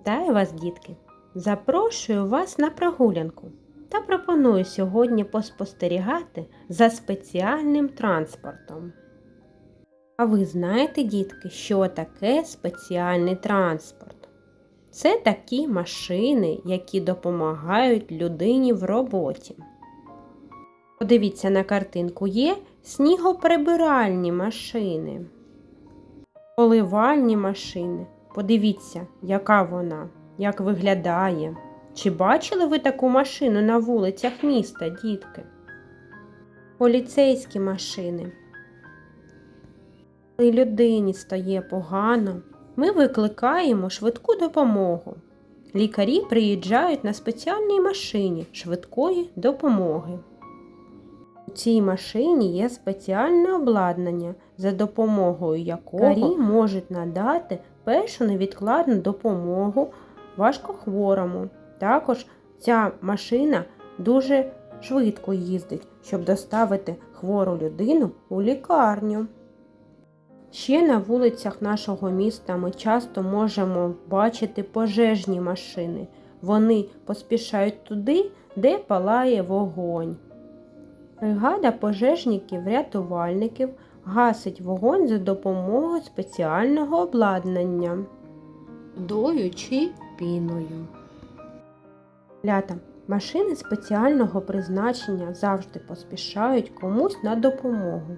Вітаю вас, дітки! Запрошую вас на прогулянку та пропоную сьогодні поспостерігати за спеціальним транспортом. А ви знаєте, дітки, що таке спеціальний транспорт? Це такі машини, які допомагають людині в роботі. Подивіться на картинку, є снігоприбиральні машини, поливальні машини. Подивіться, яка вона, як виглядає. Чи бачили ви таку машину на вулицях міста, дітки? Поліцейські машини. Коли людині стає погано, ми викликаємо швидку допомогу. Лікарі приїжджають на спеціальній машині швидкої допомоги. У цій машині є спеціальне обладнання, за допомогою якого лікарі можуть надати першу невідкладну допомогу важкохворому. Також ця машина дуже швидко їздить, щоб доставити хвору людину у лікарню. Ще на вулицях нашого міста ми часто можемо бачити пожежні машини. Вони поспішають туди, де палає вогонь. Бригада пожежників-рятувальників гасить вогонь за допомогою спеціального обладнання. Водою чи піною. Лята. Машини спеціального призначення завжди поспішають комусь на допомогу.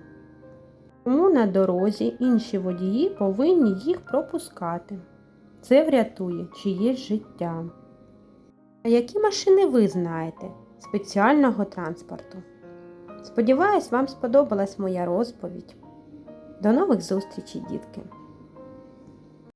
Тому на дорозі інші водії повинні їх пропускати. Це врятує чиєсь життя. А які машини ви знаєте спеціального транспорту? Сподіваюсь, вам сподобалась моя розповідь. До нових зустрічей, дітки!